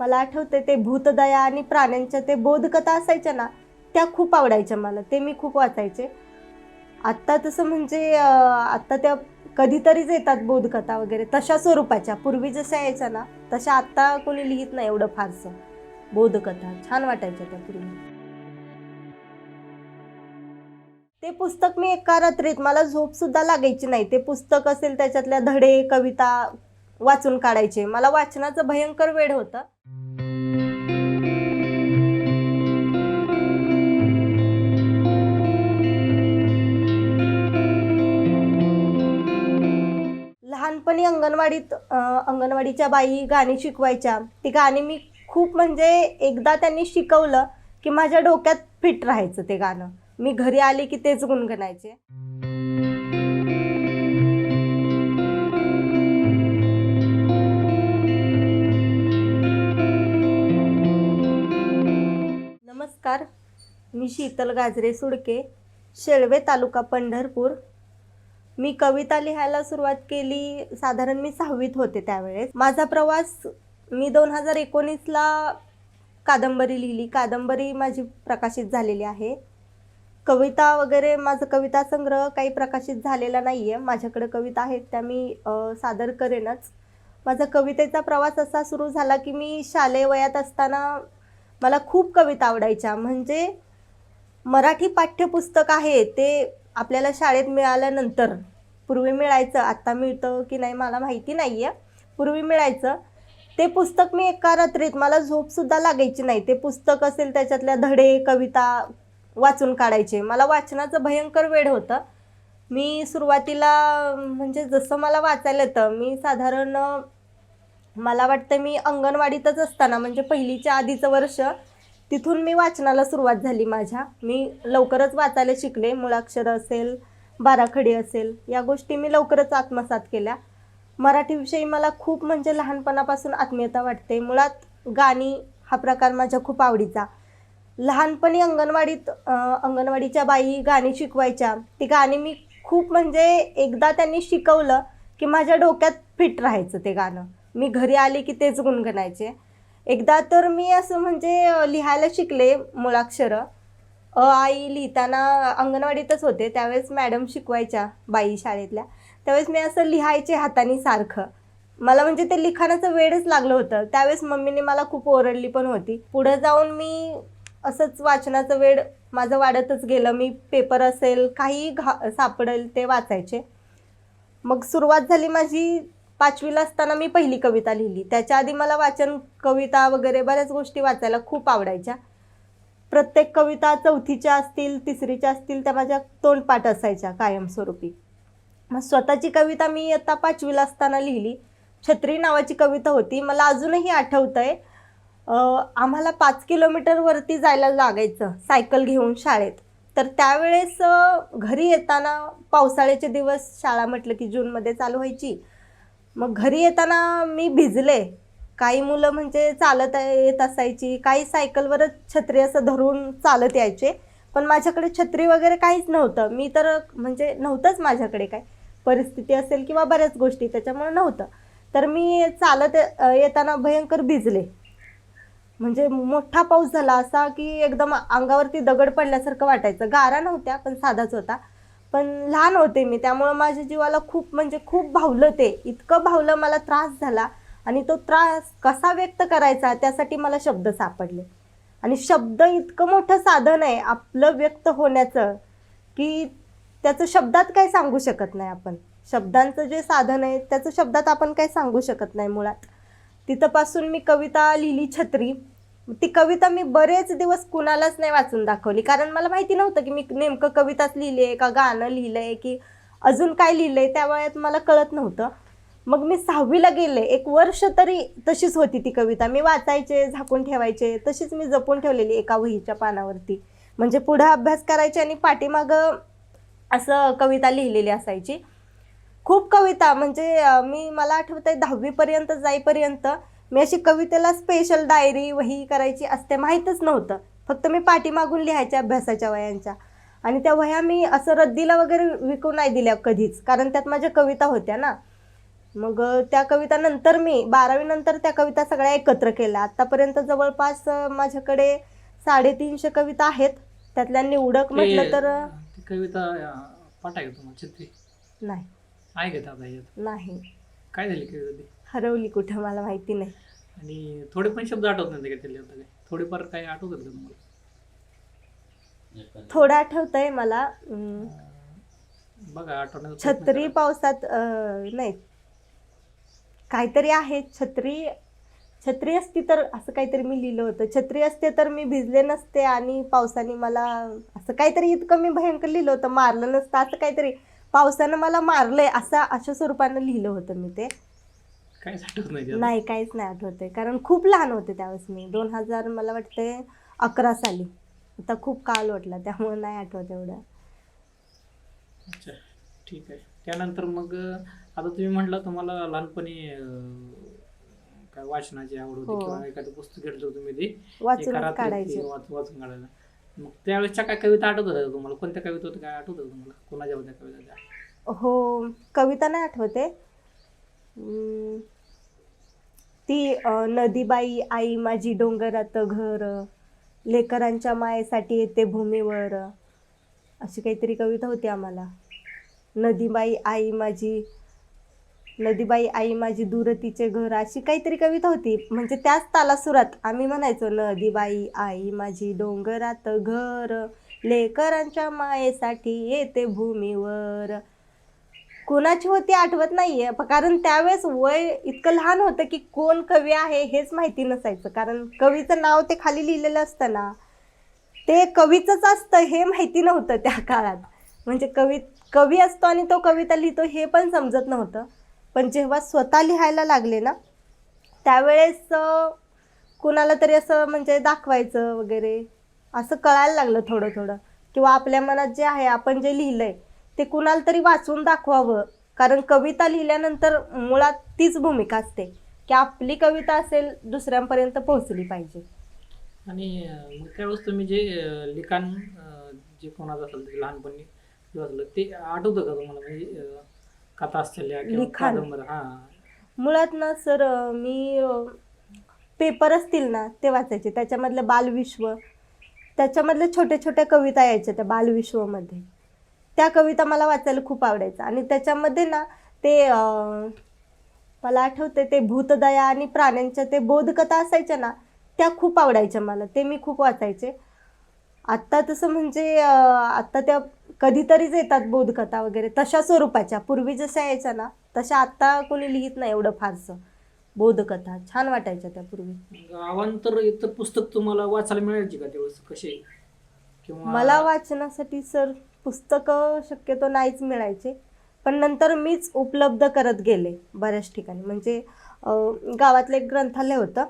मला आठवते ते भूतदया आणि प्राण्यांच्या ते बोधकथा असायच्या ना त्या खूप आवडायच्या मला. ते मी खूप वाचायचे. आत्ता तसं म्हणजे आत्ता त्या कधीतरीच येतात बोधकथा वगैरे. तशा स्वरूपाच्या. पूर्वी जशा यायच्या ना तशा आत्ता कोणी लिहित नाही एवढं फारसं. बोधकथा. छान वाटायच्या त्या पूर्वी. ते पुस्तक मी एका रात्रीत मला झोप सुद्धा लागायची नाही. ते पुस्तक असेल त्याच्यातल्या धडे कविता वाचून काढायचे. मला वाचनाचं भयंकर वेळ होतं. लहानपणी अंगणवाडीत अंगणवाडीच्या बाई गाणी शिकवायच्या. ती गाणी मी खूप म्हणजे एकदा त्यांनी शिकवलं की माझ्या डोक्यात फिट राहायचं ते गाणं. मी घरी आले की तेच गुणगुणायचे. नमस्कार. मी शीतल गाजरे सुडके शेळवे तालुका पंढरपूर. मी कविता लिहायला सुरुवात केली. साधारण मी सहावीत होते त्यावेळेस. माझा प्रवास मी दोन हजार एकोणीसला कादंबरी लिहिली. कादंबरी माझी प्रकाशित झालेली आहे. कविता वगैरे माझं कविता संग्रह काही प्रकाशित झालेला नाही आहे माझ्याकडे कविता आहेत त्या मी सादर करेनच. माझा कवितेचा प्रवास असा सुरू झाला की मी शालेय वयात असताना मला खूप कविता आवडायच्या. म्हणजे मराठी पाठ्यपुस्तक आहे ते आपल्याला शाळेत मिळाल्यानंतर पूर्वी मिळायचं आत्ता मिळतं की नाही मला माहिती नाही आहे पूर्वी मिळायचं. ते पुस्तक मी एका रात्रीत मला झोपसुद्धा लागायची नाही. ते पुस्तक असेल त्याच्यातल्या धडे कविता वाचून काढायचे. मला वाचनाचं भयंकर वेळ होतं. मी सुरुवातीला म्हणजे जसं मला वाचायला येतं मी साधारण मला वाटतं मी अंगणवाडीतच असताना म्हणजे पहिलीच्या आधीचं वर्ष तिथून मी वाचनाला सुरुवात झाली माझ्या. मी लवकरच वाचायला शिकले. मुळाक्षर असेल बाराखडी असेल या गोष्टी मी लवकरच आत्मसात केल्या. मराठीविषयी मला खूप म्हणजे लहानपणापासून आत्मीयता वाटते. मुळात गाणी हा प्रकार माझ्या खूप आवडीचा. लहानपणी अंगणवाडीत अंगणवाडीच्या बाई गाणी शिकवायच्या. ती गाणी मी खूप म्हणजे एकदा त्यांनी शिकवलं की माझ्या डोक्यात फिट राहायचं ते गाणं. मी घरी आले की तेच गुणगुणायचे. एकदा तर मी असं म्हणजे लिहायला शिकले मुळाक्षरं. अ आई लिहिताना अंगणवाडीतच होते त्यावेळेस मॅडम शिकवायच्या बाई शाळेतल्या. त्यावेळेस मी असं लिहायचे हाताने सारखं. मला म्हणजे ते लिखाणाचं वेळच लागलं होतं. त्यावेळेस मम्मीने मला खूप ओरडली पण होती. पुढं जाऊन मी असंच वाचनाचं वेळ माझं वाढतच गेलं. मी पेपर असेल काही घा सापडेल ते वाचायचे. मग सुरुवात झाली माझी पाचवीला असताना मी पहिली कविता लिहिली. त्याच्या आधी मला वाचन कविता वगैरे बऱ्याच गोष्टी वाचायला खूप आवडायच्या. प्रत्येक कविता चौथीच्या असतील तिसरीच्या असतील त्या माझ्या तोंडपाठ असायच्या कायमस्वरूपी. मग स्वतःची कविता मी आता पाचवीला असताना लिहिली. छत्री नावाची कविता होती. मला अजूनही आठवतं आहे आम्हाला पाच किलोमीटरवरती जायला लागायचं सायकल घेऊन शाळेत. तर त्यावेळेस घरी येताना पावसाळ्याचे दिवस शाळा म्हटलं की जूनमध्ये चालू व्हायची. मग घरी येताना मी भिजले. काही मुलं म्हणजे चालत येत असायची काही सायकलवरच छत्री असं धरून चालत यायचे. पण माझ्याकडे छत्री वगैरे काहीच नव्हतं. मी तर म्हणजे नव्हतंच माझ्याकडे काय परिस्थिती असेल किंवा बऱ्याच गोष्टी त्याच्यामुळे नव्हतं. तर मी चालत येताना भयंकर भिजले. म्हणजे मोठा पाऊस झाला असा की एकदम अंगावरती दगड पडल्यासारखं वाटायचं. गारा नव्हत्या पण साधाच होता. पण लहान होते मी त्यामुळं माझ्या जीवाला खूप म्हणजे खूप भावलं ते. इतकं भावलं मला त्रास झाला आणि तो त्रास कसा व्यक्त करायचा त्यासाठी मला शब्द सापडले. आणि शब्द इतकं मोठं साधन आहे आपलं व्यक्त होण्याचं की त्याचं शब्दात काय सांगू शकत नाही आपण. शब्दांचं जे साधन आहे त्याचं शब्दात आपण काय सांगू शकत नाही मुळात. तिथंपासून मी कविता लिहिली छत्री ती कविता मी बरेच दिवस कुणालाच नाही वाचून दाखवली. कारण मला माहिती नव्हतं की मी नेमकं कविताच लिहिली आहे का गाणं लिहिलं आहे की अजून काय लिहिलं आहे त्या वयात मला कळत नव्हतं. मग मी सहावीला गेले. एक वर्ष तरी तशीच होती ती कविता. मी वाचायचे झाकून ठेवायचे तशीच मी जपून ठेवलेली एका वहीच्या पानावरती. म्हणजे पुढं अभ्यास करायचे आणि पाठीमागं असं कविता लिहिलेली असायची. खूप कविता म्हणजे मी मला आठवत आहे दहावीपर्यंत जाईपर्यंत मी अशी कवितेला स्पेशल डायरी वही करायची असते माहीतच नव्हतं. फक्त मी पाठीमागून लिहायच्या अभ्यासाच्या वयांच्या आणि त्या वह्या मी असं रद्दीला वगैरे विकू नाही दिल्या कधीच कारण त्यात माझ्या कविता होत्या ना. मग त्या कविता नंतर मी बारावी नंतर त्या कविता सगळ्या एकत्र केल्या. आतापर्यंत जवळपास माझ्याकडे साडेतीनशे कविता आहेत. त्यातल्या निवडक म्हटलं तर कविता नाही. नाही. काय झाली कविता हरवली कुठं मला माहिती नाही. आणि थोडे पण शब्द आठवत नाही आता काय थोडेफार काय आठवतात का तुम्हाला? थोडं आठवतंय मला अं, अं, बघा आठवण्याचा प्रयत्न छत्री. पावसात अं, नाही. काहीतरी आहे छत्री छत्री असती तर असं काहीतरी मी लिहिलं होतं. छत्री असते तर मी भिजले नसते आणि पावसाने मला असं काहीतरी इतकं मी भयंकर लिहिलं होतं मारलं नसतं असं काहीतरी. पावसानं मला मारलंय असं अशा स्वरूपानं लिहिलं होतं मी ते. आठवत नाही त्यात. नाही काहीच नाही आठवते कारण खूप लहान होते त्यावेळेस मी. दोन हजार मला वाटते अकरा साली. आता खूप काळ वाटला त्यामुळे नाही आठवत एवढं. अच्छा ठीक आहे. त्यानंतर मग अं, आता तुम्ही म्हटलं तुम्हाला लहानपणी अं, काय वाचनाची आवड हो. होती किंवा एखादं पुस्तक घेतलं होतं तुम्ही ते. एका वाचूनच काढायचे. वाच- वाचून काढायला. मग त्यावेळेसच्या काय कविता आठवत होत्या का तुम्हाला? कोणत्या कविता होत्या काय आठवत होतं तुम्हाला? कोणाच्या होत्या कविता त्या? हो कविता नाही आठवते ती नदीबाई आई माझी डोंगरात घर लेकरांच्या मायेसाठी येते भूमीवर. अशी काहीतरी कविता होती आम्हाला. नदीबाई आई माझी नदीबाई आई माझी दूरतीचे घर अशी काहीतरी कविता होती. म्हणजे त्याच तालासुरात आम्ही म्हणायचो नदीबाई आई माझी डोंगरात घर लेकरांच्या मायेसाठी येते भूमीवर. कोणाची होती आठवत नाहीये. प- कारण त्यावेळेस वय इतकं लहान होतं की कोण कवी आहे हेच माहिती नसायचं. कारण कवीचं नाव ते खाली लिहिलेलं असतं ना. ते कवीचंच असतं हे माहिती नव्हतं त्या काळात. म्हणजे कवी कवी असतो आणि तो कविता लिहितो हे पण समजत नव्हतं. पण जेव्हा स्वतः लिहायला लागले ना त्यावेळेस कुणाला तरी असं म्हणजे दाखवायचं वगैरे असं कळायला लागलं थोडं थोडं किंवा आपल्या मनात जे आहे आपण जे लिहिलं आहे ते कुणाला तरी वाचून दाखवावं. कारण कविता लिहिल्यानंतर मुळात तीच भूमिका असते की आपली कविता असेल दुसऱ्यांपर्यंत पोहोचली पाहिजे. आणि मग त्यावेळेस तुम्ही जे लिखाण जे कोणाचं असेल ते लहानपणी वाचलं ते आठवतं का तुम्हाला? म्हणजे कथा असलेल्या लिखाण? हा. मुळात ना सर मी पेपर असतील ना ते वाचायचे. त्याच्यामधलं बालविश्व त्याच्यामधल्या छोट्या छोट्या कविता यायच्या त्या बालविश्वमध्ये. त्या कविता मला वाचायला खूप आवडायचं. आणि त्याच्यामध्ये ना ते मला आठवते ते भूतदया आणि प्राण्यांच्या ते बोधकथा असायच्या ना त्या खूप आवडायच्या मला. ते मी खूप वाचायचे. आत्ता तसं म्हणजे आत्ता त्या कधीतरीच येतात बोधकथा वगैरे. तशा स्वरूपाच्या. पूर्वी जशा यायच्या ना तशा आत्ता कोणी लिहित नाही एवढं फारसं. बोधकथा. छान वाटायच्या त्या पूर्वी. अवांतर इतर पुस्तक तुम्हाला वाचायला मिळायची का त्यावेळेस? कसे? मला वाचनासाठी सर पुस्तकं शक्यतो नाहीच मिळायचे. पण नंतर मीच उपलब्ध करत गेले बऱ्याच ठिकाणी. म्हणजे गावातलं एक ग्रंथालय होतं.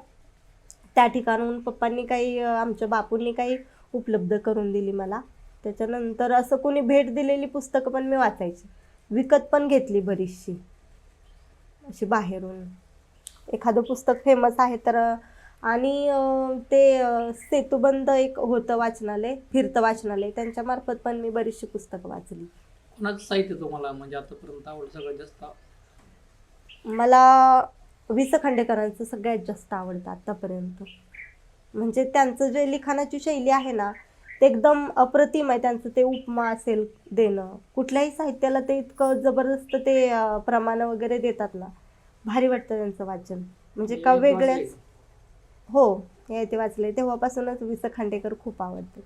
त्या ठिकाणून पप्पांनी काही आमच्या बापूंनी काही उपलब्ध करून दिली मला. त्याच्यानंतर असं कोणी भेट दिलेली पुस्तकं पण मी वाचायची. विकत पण घेतली बरीचशी. अशी बाहेरून. एखादं पुस्तक फेमस आहे तर आणि ते सेतुबंद एक होतं वाचनालय फिरतं वाचनालय. त्यांच्यामार्फत पण मी बरीचशी पुस्तकं वाचली. कोणाचं साहित्य तुम्हाला म्हणजे आतापर्यंत आवडलं सगळ्यात जास्त? मला वि स खांडेकरांचं सगळ्यात जास्त आवडतं आत्तापर्यंत म्हणजे त्यांचं जे लिखाणाची शैली आहे ना ते एकदम अप्रतिम आहे त्यांचं ते उपमा असेल देणं. कुठल्याही साहित्याला ते इतकं जबरदस्त ते प्रमाणं वगैरे देतात ना भारी वाटतं त्यांचं वाचन. म्हणजे का वेगळ्याच हो, हे ते वाचले तेव्हापासूनच वि स खांडेकर खूप आवडते.